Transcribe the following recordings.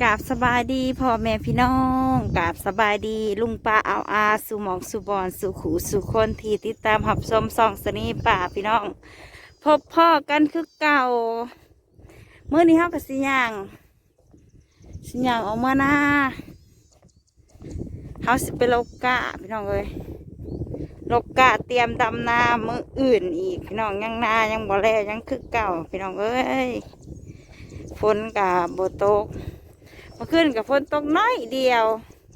กราบสบายดีพ่อแม่พี่น้องกราบสบายดี ลุงป้าเอาอาสู่หมองสู่บอนสู่ขู่สู่คนที่ติดตามหับชมส่องสนีป่าพี่น้อง พบพ่อกันคือเก่าเมื่อนี้เฮากับสิย่างสิย่างออกมาหน้าเฮาสิไปโลกกะพี่น้องเอ้ยโลกกะเตรียมดำนามืออื่นอีกพี่น้องยังนายังบ่แล้วยังคือเก่าพี่น้องเอ้ยฝนกับโบตก มื่อคืนกับฝนตกน้อยเดียว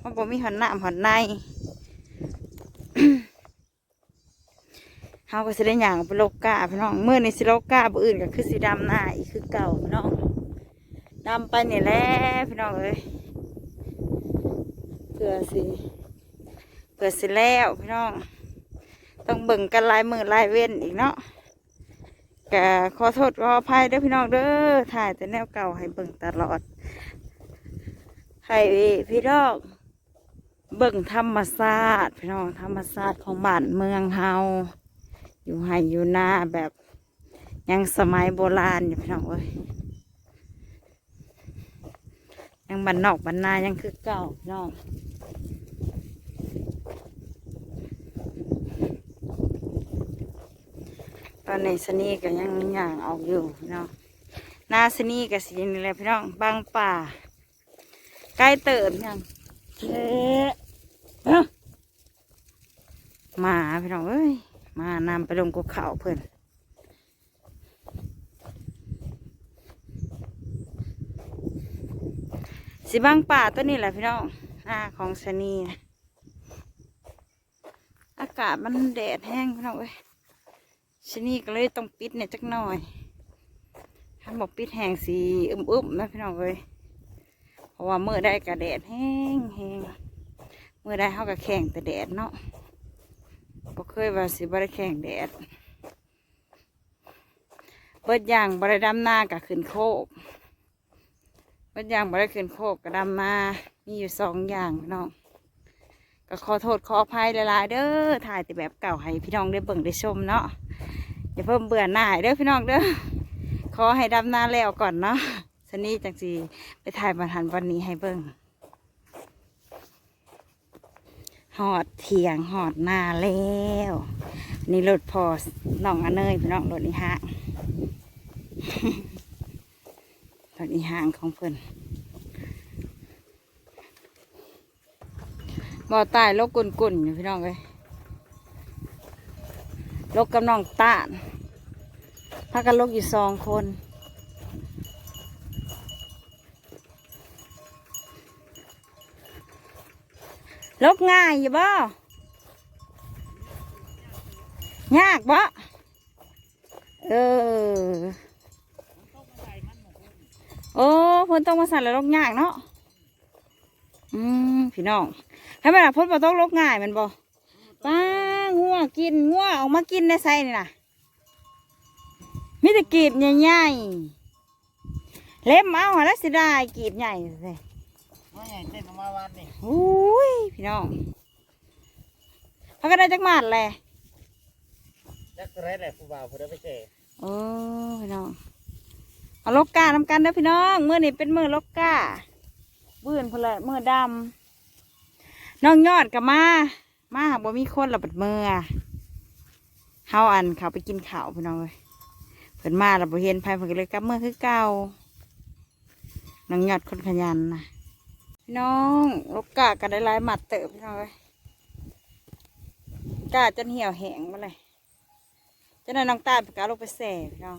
มันบ่มีหอนหน้ำหอนในเฮาก็สิได้ย่างไปโลกกาพี่น้องเมื่อในสิโลกกาบ่อื่นก็คือสีดำหน้าอีกคือเก่าพี่น้องดำไปนี่แหละพี่น้องเอ้ยเพื่อสิเพื่อสิแล้วพี่น้อง ต้องเบิ่งกันลายมือลายเว้นอีกเนาะก็ขอโทษขออภัยเด้อพี่น้องเด้อถ่ายแต่แนวเก่าให้เบิ่งตลอด ให้พี่น้องเบิ่งธรรมศาสตร์พี่น้องธรรมศาสตร์ของบ้านเมืองเฮาอยู่ให้อยู่หน้าแบบยังสมัยโบราณอยู่พี่น้องเอ้ยยังบ้านนอกบ้านนายังคือเก่าพี่น้องตอนนี้สนีก็ยังอย่างออกอยู่พี่น้องหนาสนีกับสีนี่แหละพี่น้องบางป่า ใกล้เติมยังมาพี่น้องเอ้ย มานำไปลงกูเขาเพิ่อนสิบางป่าตัวนี้แหละพี่น้องหน้าของสนีอากาศมันแดดแห้งพี่น้องเอ้ยชนี่ก็เลยต้องปิดเนี่ยจักหน่อยท่าบอกปิดแห้งสีอึมๆนะพี่น้องเอ้ย เพราะว่าเมื่อได้กระแดดแห้งแห้งเมื่อได้เขาก็แข่งแต่แดดเนาะบ่เคยว่าสิบ่ได้แข่งแดด เบิดยางบ่ได้ดำนากับขึ้นโคกเบิดยางบ่ได้ขึ้นโคกกับดำนามีอยู่สองอย่างพี่น้องก็ขอโทษขออภัยหลายๆเด้อถ่ายแต่แบบเก่าให้พี่น้องได้เบิ่งได้ชมเนาะอย่าเพิ่มเบื่อหน่ายเด้อพี่น้องเด้อขอให้ดำนาแล้วก่อนเนาะ สนี้จังสีไปถ่ายมาทันวันนี้ให้เบิ่งหอดเถียงหอดนาแล้วนี่รถพอน้องอเนยพี่น้องรถอีหางรถอีห่างของเพิ่อนบ่อตายโลกกุ่นๆอยู่พี่น้องเลยโลกกำน้องตาพากันโลกอยู่สองคน ลกง่ายอยู่บ่ยากบ่เออ โอ้ฝนต้องมาสั่นแล้วลกยากเนาะ อืมพี่น้องให้มันพ้นมาต้องลกง่ายมันบ่ป้างัวกินงัวออกมากินในไซนี่นะมีแต่กีบใหญ่ๆเล็บเอาหาแล้วสิได้กีบใหญ่เลย ว่าไงเต้นออกมาวันนี่โอ้ยพี่น้องพักกันได้จักมาดแหละจักไรแหละผู้บ่าวผู้ใดไปเจอโอ้พี่น้องเอาลกกาทำกันเด้อพี่น้องเมื่อนี้เป็นมือลกกาบื้นพนละมือดำน้องยอดกับมา มาหากบ่มีคนระบัดมือเฮาอันเขาไปกินข้าวพี่น้องเลยเพิ่นมาเราบ่เห็นไผเพิ่นก็เลยกลับเมื่อคือเก่าน้องยอดคนขยันนะพี่ น้องลูกกากันได้ลายหมัดเติบพี่น้องเลยกาจนเหี่ยวแห้งมาเลยจะนั้นน้องตาไปกาลงไปแส่พี่น้อง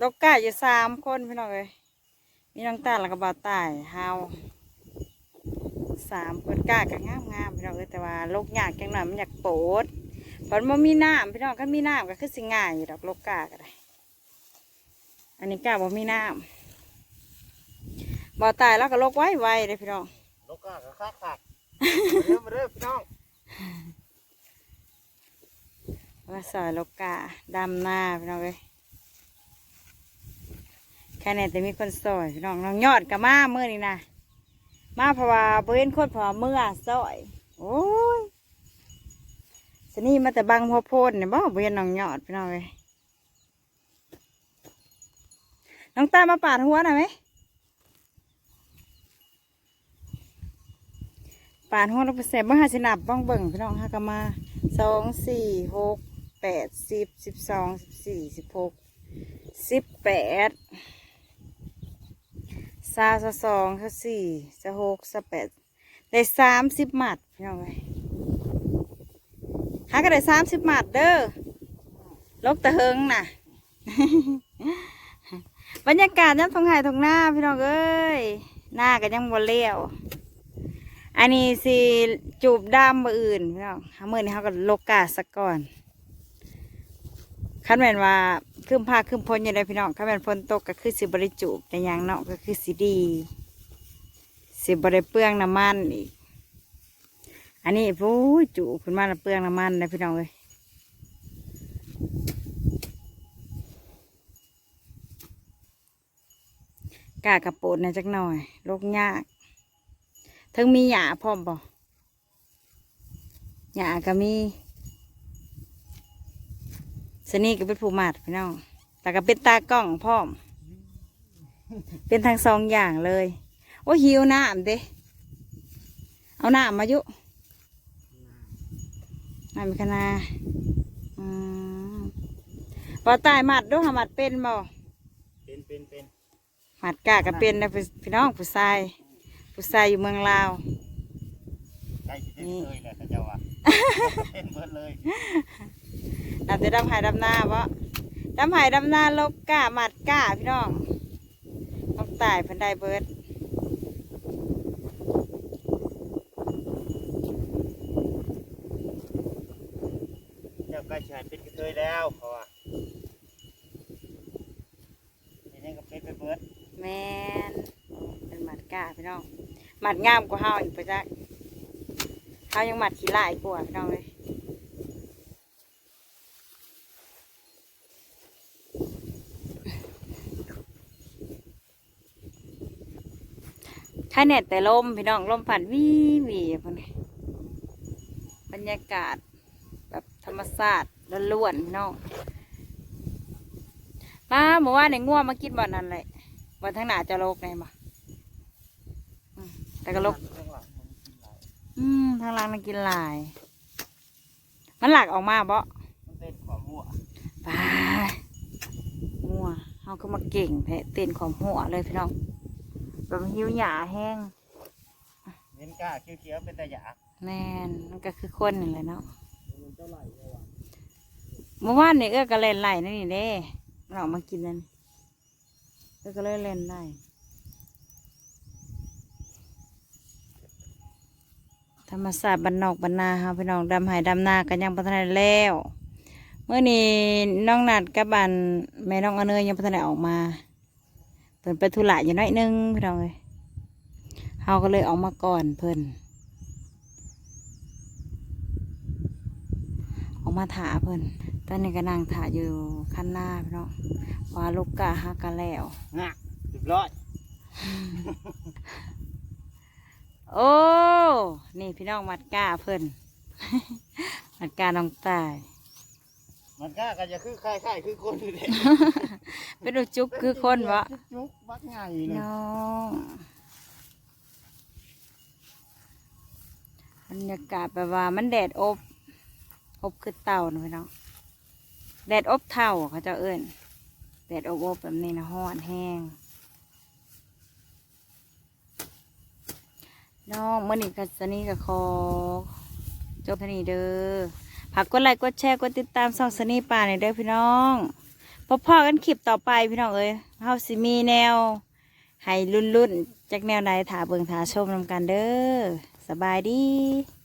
ลูกกาอยู่สามคนพี่น้องเลยมีน้องตาลแล้วก็บ่าวตายเฮาสามคนกากันงามงามพี่น้องเอ้ยแต่ว่าลูกยากจังหน่อยมันอยากโปดเพราะมันมีน้ำพี่น้องถ้ามีน้ำก็คือสิง่ายอยู่ดอกลูกกาก็ได้อันนี้กาบ่มีน้ำ บ่าวตายแล้วก็ลกไว้ไวเลยพี่น้องนกกาก็คักคักมาเริ่มมาเริ่มพี่น้องว่าซอยลกกาดำหน้าพี่น้องเลยแค่นี้แต่มีคนซอยพี่น้องน้องยอดกับมาเมื่อนี้นะมาเพราะว่าเบิ้นคนเพราะว่าเมื่อซอย โอ้ยสนี่มาแต่บังพ่อโพดเนี่ยบ่เบิ้นน้องยอดพี่น้องเลยน้องตามาปาดหัวหน่อยไหมานหัวเราไปใส่บ่หาสินับบ้องเบิ่งพี่น้องหากมาสองสี่หกแปดสิบสิบสองสิบสี่สิบหกสิบแปดสาสสองสาสี่สาหกสาแปดได้สามสิบหมัดพี่น้องเลยหาก็ได้สามสิบหมัดเด้อลกตะเฮงน่ะ บรรยากาศยังทงไห้ทงหน้าพี่น้องเอ้ยหน้าก็ยังบ่เลี้ยว อันนี้สิจูบดำมืออื่นพี่น้องหามือนี้เขาก็โลกาสะก่อนคันแมนว่าคืมพาคืมพลอยู่เลยพี่น้องคันแม่นฝนตกก็คือสิบริจูบแต่อย่างเนาะก็คือสิดี สิบริเปลืองน้ำมันอีก อันนี้โอ้จูบขึ้นมาแล้วเปลืองน้ำมันเลยพี่น้องเลยกากระโปดนะจักหน่อยโลกยาก ทั้งมีหยาพร้อมบ่หยาก็มีสนี่ก็เป็นผู้มาดพี่น้องแต่ก็เป็นตากล้องพร้อม เป็นทั้งสองอย่างเลย โอ้หิวน้ำเด้เอาน้ำมายุน้ำมีคณะอืมพอตายหมัดด้วยหาหมัดเป็นบ่เป็นเป็นเป็นหมัดกาก็เป็นนะพี่น้องผู้ชาย ผู้ชายอยู่เมืองลาว ใกล้จะเป็นเลยแหละท่านเจ้าว่าเป็นเบิดเลยน่าจะดำหายดำหน้าบ่ดำหายดำหน้าลบก้าหมัดก้าพี่น้องต้องตายเพิ่นได้เบิดเจ้าใกล้ชายเป็นกระเทยแล้วเขาว่าทีนี้ก็เป็นไปเบิดแมนเป็นหมัดก้าพี่น้อง หมัดงามกว่าเฮาอีกปจักเฮายังหมัดขี้ลายกว่าน้องเลยถ้าเน็ตแต่ลมพี่น้องลมผ่านวีวีพวกนี้บรรยากาศแบบธรรมชาติล้วนๆพี่น้องมาเมื่อวานในง่วงมากินบ่อนนั่นแหละวันทั้งหนาจะโลกไงบ่ แต่ก็โลกข้างหลังมันกินหลายอืมทางร้านมันกินหลาย มันหลักออกมาบ่มันเป็นความมั่วไปงัวเขาก็มาเก่งแพะเต้นของหัวเลยพี่น้องแบบหิวหยาแห้งเห็นก้าเขียวๆเป็นตะหยาแม่นมันก็คือคนนี่แหละเนาะมันเจ้าไหลเลยว่ะเมื่อวานนี่เอื้อก็เล่นไหลนั่นนี่เด้มันออกมากินนั่นเอื้อก็เลยเล่นได้ธ รรมศาสตร์บรรนอกบรรนาเฮาพี่น้องดำหายดำนากันยังพัฒนาแล้วเมื่อนี้น้องนัดกับบันแม่น้องอเนยยังพัฒนาออกมาเพิ่นไปธุระอยู่น้อยหนึงพี่น้องเลยเฮาก็เลยออกมาก่อนเพิ่นออกมาถาเพิ่นตอนนี้ก็นั่งถาอยู่ขั้นหน้าพี่น้องว่าลูกกะฮักกันแล้วงะเรียบร้อย โอ้ นี่พี่น้องมัดก้าเพิ่น มัดก้าน้องตาย มันก้ากันจะคือคล้ายๆคือคนอยู่เด็เป็นอุจุกคือคนวะจุกบักไงเลยน้องบรรยากาศแบบว่ามันแดดอบ อบคือเต่านะพี่น้อง แดดอบเท่าเขาเจะเอิ้นแดดอบอบแบบนี้นะห้อนแห้ง น้องเมื่อนี้กัสนีกับคอจบเท่านี้เด้อผักกดไลค์กดแชร์กดติดตามส่องสนีป่าในเด้อพี่น้องพบพ่อกันคลิปต่อไปพี่น้องเอ้ยเฮาสิมีแนวให้รุ่นๆจากแนวใดถาเบิงถาชมนำกันเด้อสบายดี